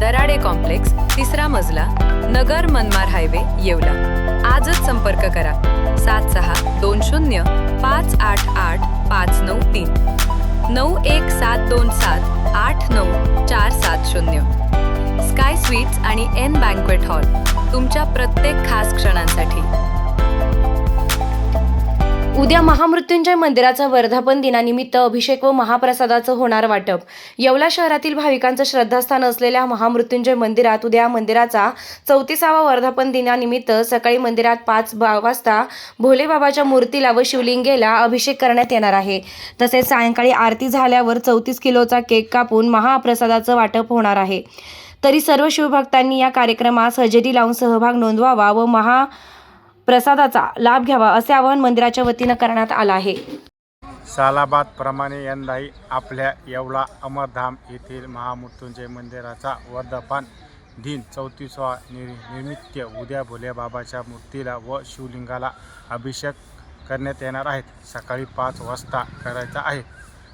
Darade complex तिसरा मजला नगर मनमार highway Yeola. आजच संपर्क करा. सात सहा दोन शून्य पाच आठ आठ पाच नऊ तीन. नऊ एक सात दोन सात आठ नऊ चार सात शून्य. स्काय स्वीट्स आणि एन बँक्वेट हॉल तुमच्या प्रत्येक खास क्षणांसाठी. उद्या महामृत्युंजय मंदिराचं वर्धापन दिनानिमित्त अभिषेक व महाप्रसादाचं होणार वाटप. येवला शहरातील भाविकांचं श्रद्धास्थान असलेल्या महामृत्युंजय मंदिरात उद्या मंदिराचा चौतीसावा वर्धापन दिनानिमित्त सकाळी मंदिरात पाच बा वाजता भोलेबाबाच्या मूर्तीला व शिवलिंगेला अभिषेक करण्यात येणार आहे. तसेच सायंकाळी आरती झाल्यावर चौतीस किलोचा केक कापून महाप्रसादाचं वाटप होणार आहे. तरी सर्व शिवभक्तांनी या कार्यक्रमास हजेरी लावून सहभाग नोंदवावा व महा प्रसादाचा लाभ घ्यावा असे आवाहन मंदिराच्या वतीनं करण्यात आलं आहे. सालाबादप्रमाणे यंदाही आपल्या येवला अमरधाम येथील महामृत्युंजय मंदिराचा वर्धापन दिन चौतीसवा नि निमित्त उद्या भोलेबाबाच्या मूर्तीला व शिवलिंगाला अभिषेक करण्यात येणार आहेत. सकाळी पाच वाजता करायचा आहे.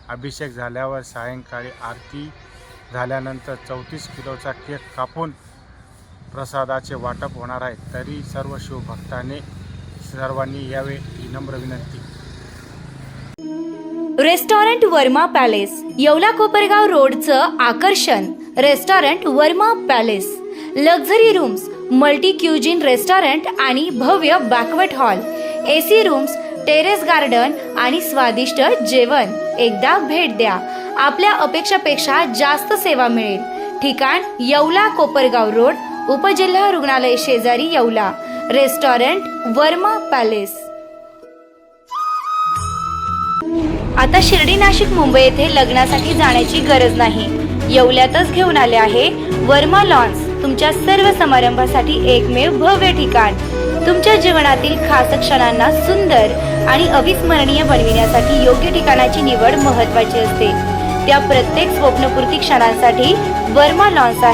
अभिषेक झाल्यावर सायंकाळी आरती झाल्यानंतर चौतीस किलोचा केक कापून प्रसादाचे वाटप होणार आहे तरी सर्व शिवभक्ताने सर्वांनी यावे ही नम्र विनंती. रेस्टॉरंट वर्मा पॅलेस येवला कोपरगाव रोडचं आकर्षण. Restaurant Verma palace luxury rooms multi cuisine restaurant आणि भव्य banquet hall. A C rooms terrace garden आणि स्वादिष्ट जेवण. एकदा भेट द्या. आपल्या अपेक्षापेक्षा जास्त सेवा मिळेल. ठिकाण येवला कोपरगाव रोड उपजिल्हा रुग्णालय शेजारी येवला. Restaurant Verma palace. आता शिर्डी नाशिक मुंबई येथे लग्नासाठी जाण्याची गरज नाही. येवल्यातच घेऊन आले आहे वर्मा लॉन्स. तुमच्या सर्व समारंभासाठी एकमेव भव्य ठिकाण. तुमच्या जीवनातील खास क्षणांना सुंदर आणि अविस्मरणीय बनविण्यासाठी योग्य ठिकाणाची निवड महत्वाची असते. त्या प्रत्येक स्वप्नपूर्ती क्षणांसाठी वर्मा लॉन्स आहे.